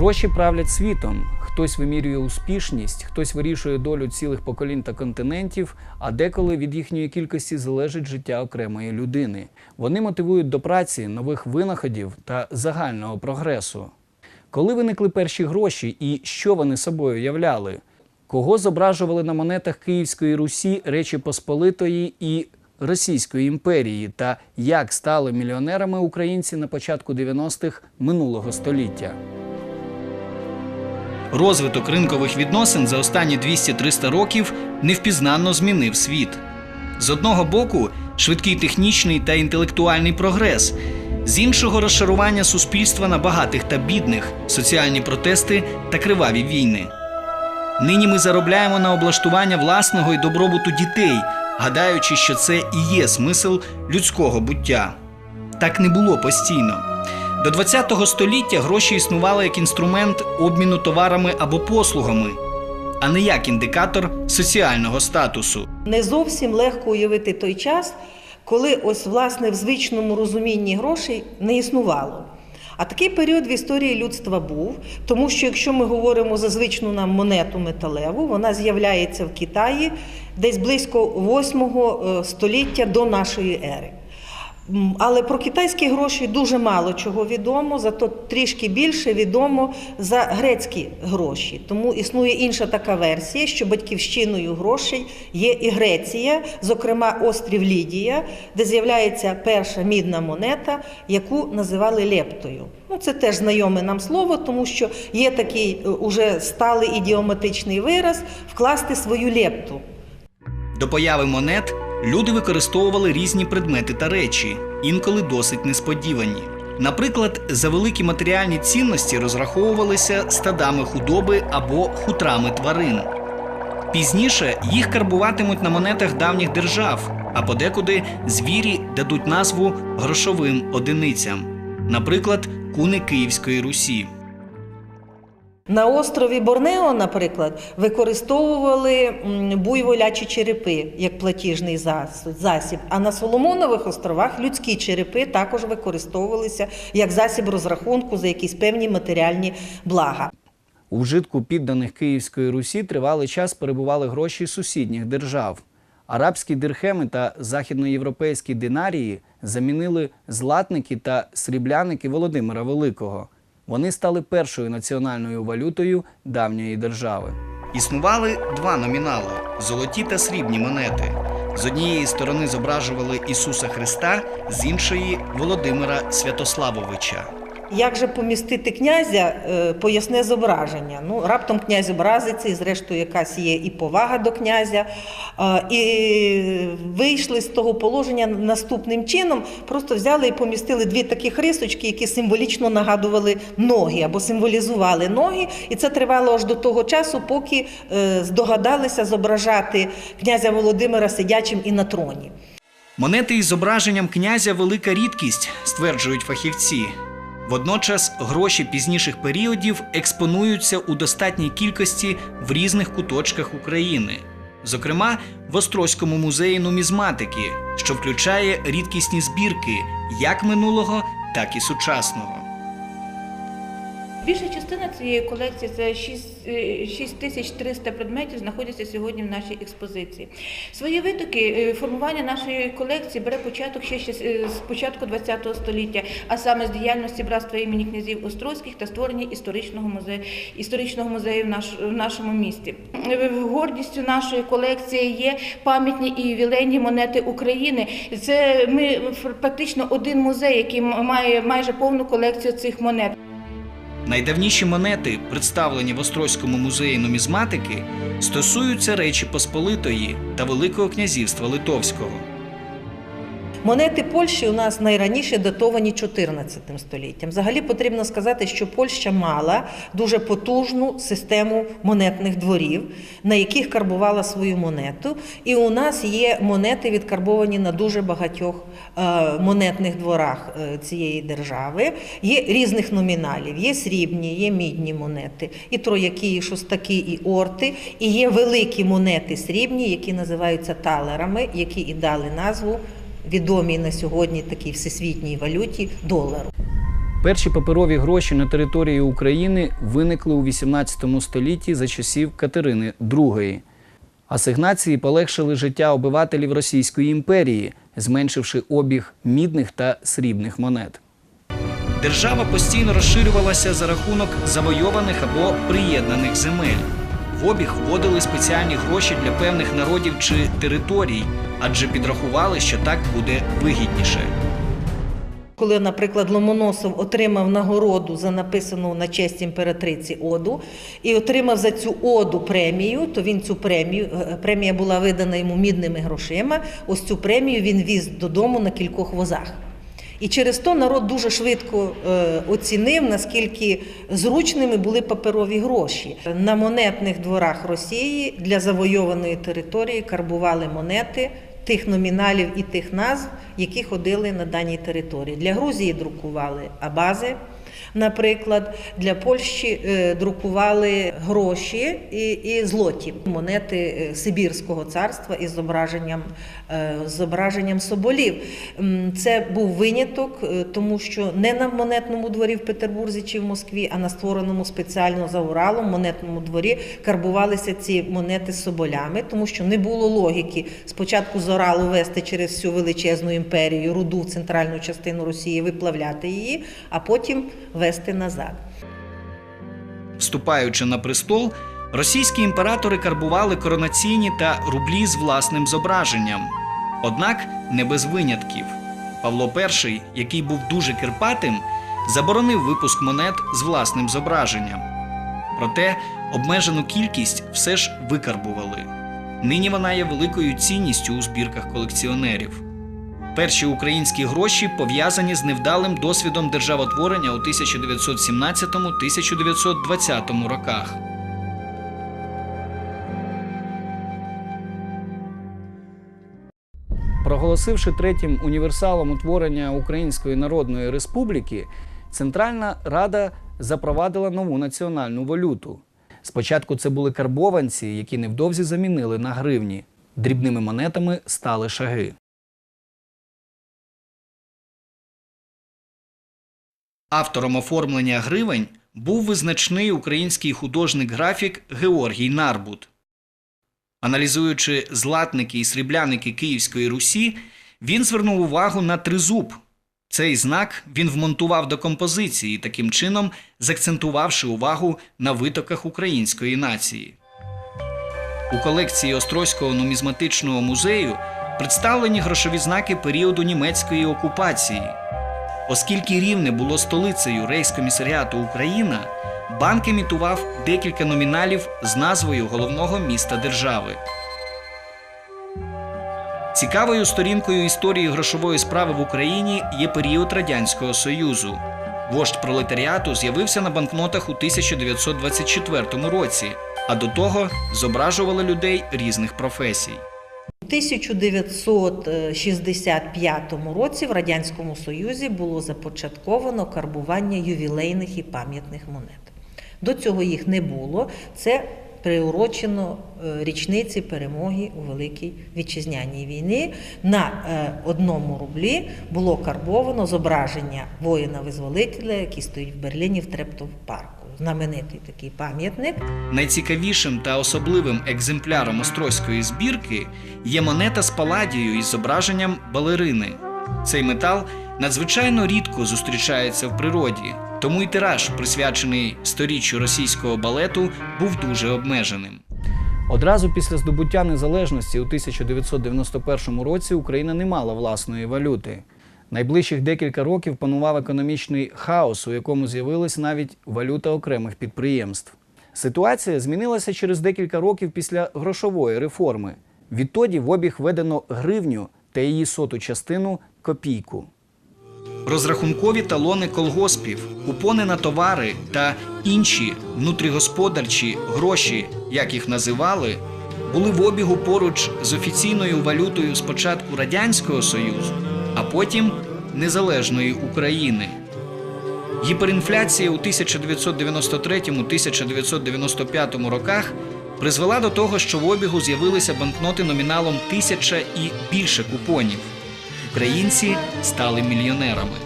Гроші правлять світом. Хтось вимірює успішність, хтось вирішує долю цілих поколінь та континентів, а деколи від їхньої кількості залежить життя окремої людини. Вони мотивують до праці, нових винаходів та загального прогресу. Коли виникли перші гроші і що вони собою являли? Кого зображували на монетах Київської Русі, Речі Посполитої і Російської імперії, та як стали мільйонерами українці на початку 90-х минулого століття? Розвиток ринкових відносин за останні 200-300 років невпізнанно змінив світ. З одного боку, швидкий технічний та інтелектуальний прогрес, з іншого розшарування суспільства на багатих та бідних, соціальні протести та криваві війни. Нині ми заробляємо на облаштування власного і добробуту дітей, гадаючи, що це і є смисл людського буття. Так не було постійно. До ХХ століття гроші існували як інструмент обміну товарами або послугами, а не як індикатор соціального статусу. Не зовсім легко уявити той час, коли ось власне в звичному розумінні грошей не існувало. А такий період в історії людства був, тому що якщо ми говоримо за звичну нам монету металеву, вона з'являється в Китаї десь близько 8 століття до нашої ери. Але про китайські гроші дуже мало чого відомо, зато трішки більше відомо за грецькі гроші. Тому існує інша така версія, що батьківщиною грошей є і Греція, зокрема острів Лідія, де з'являється перша мідна монета, яку називали лептою. Ну, це теж знайоме нам слово, тому що є такий е, уже сталий ідіоматичний вираз вкласти свою лепту. До появи монет люди використовували різні предмети та речі, інколи досить несподівані. Наприклад, за великі матеріальні цінності розраховувалися стадами худоби або хутрами тварин. Пізніше їх карбуватимуть на монетах давніх держав, а подекуди звірі дадуть назву грошовим одиницям, наприклад, куни Київської Русі. На острові Борнео, наприклад, використовували буйволячі черепи як платіжний засіб. А на Соломонових островах людські черепи також використовувалися як засіб розрахунку за якісь певні матеріальні блага. У вжитку підданих Київської Русі тривалий час перебували гроші сусідніх держав. Арабські дирхеми та західноєвропейські динарії замінили златники та срібляники Володимира Великого. Вони стали першою національною валютою давньої держави. Існували два номінали золоті та срібні монети. З однієї сторони зображували Ісуса Христа, з іншої Володимира Святославовича. Як же помістити князя, е, поясне зображення. Ну, раптом князь образиться, і зрештою якась є і повага до князя. Е, І вийшли з того положення наступним чином, просто взяли і помістили дві такі рисочки, які символічно нагадували ноги або символізували ноги. І це тривало аж до того часу, поки е, здогадалися зображати князя Володимира сидячим і на троні. Монети із зображенням князя велика рідкість, стверджують фахівці. Водночас гроші пізніших періодів експонуються у достатній кількості в різних куточках України, зокрема в Острозькому музеї нумізматики, що включає рідкісні збірки як минулого, так і сучасного. Більша частина цієї колекції це 6, е, 6300 предметів знаходяться сьогодні в нашій експозиції. Свої витоки е, формування нашої колекції бере початок ще ще з е, початку ХХ століття, а саме з діяльності братства імені князів Острозьких та створення історичного музею історичного музею в, нашому місті. Е, Гордістю нашої колекції є пам'ятні і ювілейні монети України. Це ми практично один музей, який має майже повну колекцію цих монет. Найдавніші монети, представлені в Острозькому музеї нумізматики, стосуються Речі Посполитої та Великого князівства Литовського. Монети Польщі у нас найраніше датовані 14 століттям. Взагалі потрібно сказати, що Польща мала дуже потужну систему монетних дворів, на яких карбувала свою монету. І у нас є монети відкарбовані на дуже багатьох е, монетних дворах е, цієї держави. Є різних номіналів, є срібні, є мідні монети, і трояки, і шостаки, і орти, і є великі монети срібні, які називаються талерами, які і дали назву відомій на сьогодні такій всесвітній валюті долару. Перші паперові гроші на території України виникли у 18 столітті за часів Катерини II. Асигнації полегшили життя обивателів Російської імперії, зменшивши обіг мідних та срібних монет. Держава постійно розширювалася за рахунок завойованих або приєднаних земель. В обіг вводили спеціальні гроші для певних народів чи територій, адже підрахували, що так буде вигідніше. Коли, наприклад, Ломоносов отримав нагороду за написану на честь імператриці оду і отримав за цю оду премію, то він цю премію, е, премія була видана йому мідними грошима. Ось цю премію він віз додому на кількох возах. І через то народ дуже швидко е, оцінив, наскільки зручними були паперові гроші. На монетних дворах Росії для завойованої території карбували монети тих номіналів і тих назв, які ходили на даній території. Для Грузії друкували абази. Наприклад, для Польщі е, друкували гроші і, і злоті, монети е, Сибірського царства із зображенням, е, зображенням соболів. Це був виняток, тому що не на монетному дворі в Петербурзі чи в Москві, а на створеному спеціально за Уралом монетному дворі карбувалися ці монети з соболями, тому що не було логіки спочатку з Оралу вести через всю величезну імперію руду центральну частину Росії, виплавляти її, а потім вести назад. Вступаючи на престол, російські імператори карбували коронаційні та рублі з власним зображенням. Однак не без винятків. Павло І, який був дуже кирпатим, заборонив випуск монет з власним зображенням. Проте обмежену кількість все ж викарбували. Нині вона є великою цінністю у збірках колекціонерів. Перші українські гроші пов'язані з невдалим досвідом державотворення у 1917-1920 роках. Проголосивши третім універсалом утворення Української Народної Республіки, Центральна Рада запровадила нову національну валюту. Спочатку це були карбованці, які невдовзі замінили на гривні. Дрібними монетами стали шаги. Автором оформлення гривень був визначний український художник-графік Георгій Нарбут. Аналізуючи златники і срібляники Київської Русі, він звернув увагу на тризуб. Цей знак він вмонтував до композиції, таким чином закцентувавши увагу на витоках української нації. У колекції Острозького нумізматичного музею представлені грошові знаки періоду німецької окупації. Оскільки Рівне було столицею рейскомісаріату Україна, банк емітував декілька номіналів з назвою головного міста держави. Цікавою сторінкою історії грошової справи в Україні є період Радянського Союзу. Вождь пролетаріату з'явився на банкнотах у 1924 році, а до того зображували людей різних професій. У 1965 році в Радянському Союзі було започатковано карбування ювілейних і пам'ятних монет. До цього їх не було. Це приурочено е, річниці перемоги у Великій Вітчизняній війні. На е, одному рублі було карбовано зображення воїна-визволителя, який стоїть в Берліні в Трептов парку. Знаменитий такий пам'ятник. Найцікавішим та особливим екземпляром острозької збірки є монета з паладією із зображенням балерини. Цей метал надзвичайно рідко зустрічається в природі, тому й тираж, присвячений сторіччю російського балету, був дуже обмеженим. Одразу після здобуття незалежності у 1991 році Україна не мала власної валюти. Найближчих декілька років панував економічний хаос, у якому з'явилась навіть валюта окремих підприємств. Ситуація змінилася через декілька років після грошової реформи. Відтоді в обіг введено гривню та її соту частину копійку. Розрахункові талони колгоспів, купони на товари та інші внутрігосподарчі гроші, як їх називали, були в обігу поруч з офіційною валютою спочатку Радянського Союзу, а потім Незалежної України. Гіперінфляція у 1993-1995 роках призвела до того, що в обігу з'явилися банкноти номіналом тисяча і більше купонів. Українці стали мільйонерами.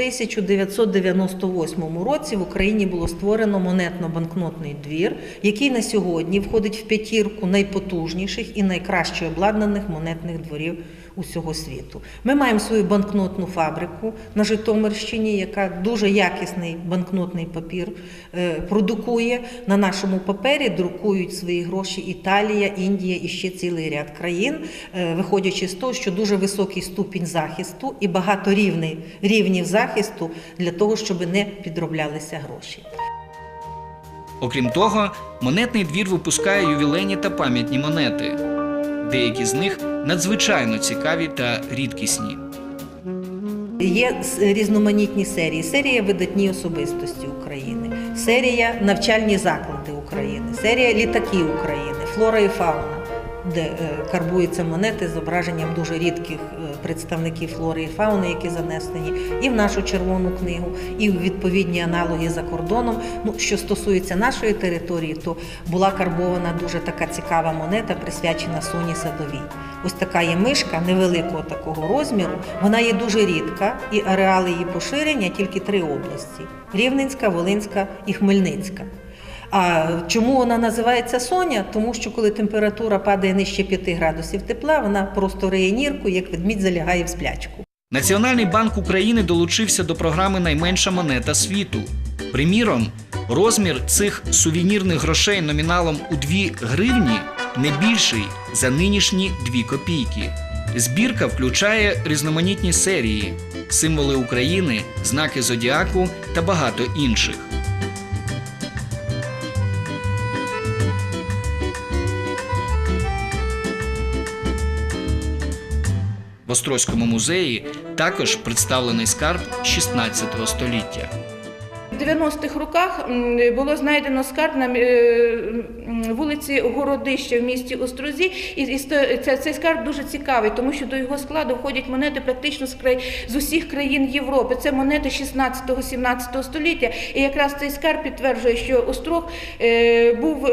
1998 році в Україні було створено монетно-банкнотний двір, який на сьогодні входить в п'ятірку найпотужніших і найкраще обладнаних монетних дворів усього світу. Ми маємо свою банкнотну фабрику на Житомирщині, яка дуже якісний банкнотний папір е, продукує. На нашому папері друкують свої гроші Італія, Індія і ще цілий ряд країн, е, виходячи з того, що дуже високий ступінь захисту і багато рівний, рівнів захисту для того, щоб не підроблялися гроші. Окрім того, монетний двір випускає ювілейні та пам'ятні монети. Деякі з них надзвичайно цікаві та рідкісні. Є різноманітні серії. Серія видатні особистості України, серія навчальні заклади України, серія літаки України, флора і фауна, де е, карбуються монети з зображенням дуже рідких е, представників флори і фауни, які занесені і в нашу червону книгу, і в відповідні аналоги за кордоном. Ну, що стосується нашої території, то була карбована дуже така цікава монета, присвячена Соні Садовій. Ось така є мишка невеликого такого розміру. Вона є дуже рідка, і ареали її поширення тільки три області: Рівненська, Волинська і Хмельницька. А чому вона називається Соня? Тому що коли температура падає нижче 5 градусів тепла, вона просто риє нірку, як ведмідь залягає в сплячку. Національний банк України долучився до програми Найменша монета світу. Приміром, розмір цих сувенірних грошей номіналом у 2 гривні не більший за нинішні 2 копійки. Збірка включає різноманітні серії, символи України, знаки зодіаку та багато інших. В Острозькому музеї також представлений скарб 16 століття. У 90-х роках було знайдено скарб на е, вулиці Городище в місті Острозі. І цей скарб дуже цікавий, тому що до його складу входять монети практично з усіх країн Європи. Це монети 16-17 століття. І якраз цей скарб підтверджує, що Острог е, був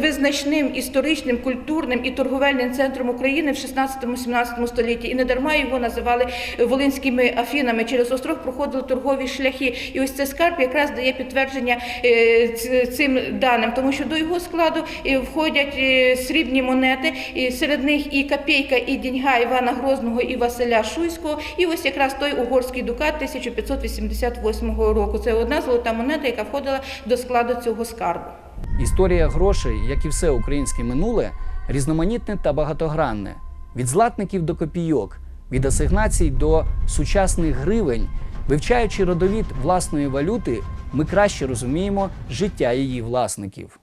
визначним історичним, культурним і торговельним центром України в 16-17 столітті. І недарма його називали Волинськими Афінами. Через Острог проходили торгові шляхи. І ось цей скарб якраз дає підтвердження е, цим даним, тому що до його складу входять е, срібні монети, і серед них і копійка, і діньга Івана Грозного і Василя Шуйського. І ось якраз той угорський дукат 1588 року. Це одна золота монета, яка входила до складу цього скарбу. Історія грошей, як і все українське минуле, різноманітне та багатогранне. Від златників до копійок, від асигнацій до сучасних гривень. Вивчаючи родовід власної валюти, ми краще розуміємо життя її власників.